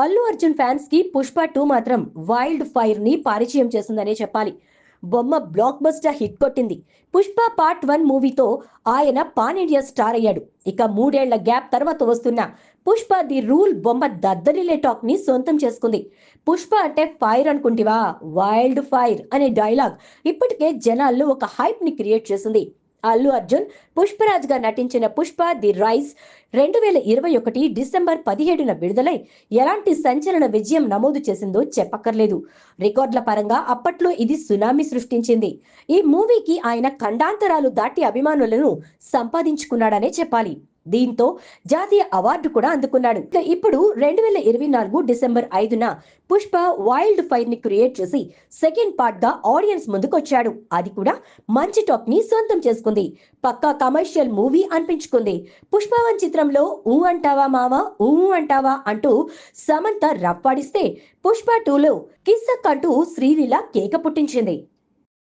అల్లు అర్జున్ ఫ్యాన్స్కి పుష్ప టూ మాత్రం వైల్డ్ ఫైర్ని పరిచయం చేస్తుందనే చెప్పాలి. బొమ్మ బ్లాక్ బస్టర్ హిట్ కొట్టింది. పుష్ప పార్ట్ వన్ మూవీతో ఆయన పాన్ ఇండియా స్టార్ అయ్యాడు. ఇక మూడేళ్ళ గ్యాప్ తర్వాత వస్తున్న పుష్ప ది రూల్ బొమ్మ దద్దరిలే టాక్ని సొంతం చేసుకుంది. పుష్ప అంటే ఫైర్ అనుకుంటివా? వైల్డ్ ఫైర్ అనే డైలాగ్ ఇప్పటికే జనాల్లో ఒక హైప్ని క్రియేట్ చేసింది. అల్లు అర్జున్ పుష్పరాజ్గా నటించిన పుష్ప ది రైస్ రెండు వేల ఇరవై ఒకటి డిసెంబర్ పదిహేడున విడుదలై ఎలాంటి సంచలన విజయం నమోదు చేసిందో చెప్పక్కర్లేదు. రికార్డుల పరంగా అప్పట్లో ఇది సునామీ సృష్టించింది. ఈ మూవీకి ఆయన ఖండాంతరాలు దాటి అభిమానులను సంపాదించుకున్నాడనే చెప్పాలి. దీంతో జాతీయ అవార్డు కూడా అందుకున్నాడు. ఇప్పుడు రెండు వేల ఇరవై నాలుగు డిసెంబర్ ఐదున పుష్ప వైల్డ్ ఫైర్ని క్రియేట్ చేసి సెకండ్ పార్ట్గా ఆడియన్స్ ముందుకొచ్చాడు. అది కూడా మంచి టాప్ని సొంతం చేసుకుంది. పక్కా కమర్షియల్ మూవీ అనిపించుకుంది. పుష్పవన్ చిత్రంలో ఊ అంటావా మావా ఊ అంటావా అంటూ సమంత రప్పాడిస్తే పుష్ప టూలో కిస్సక్ అంటూ శ్రీలీల కేక పుట్టించింది.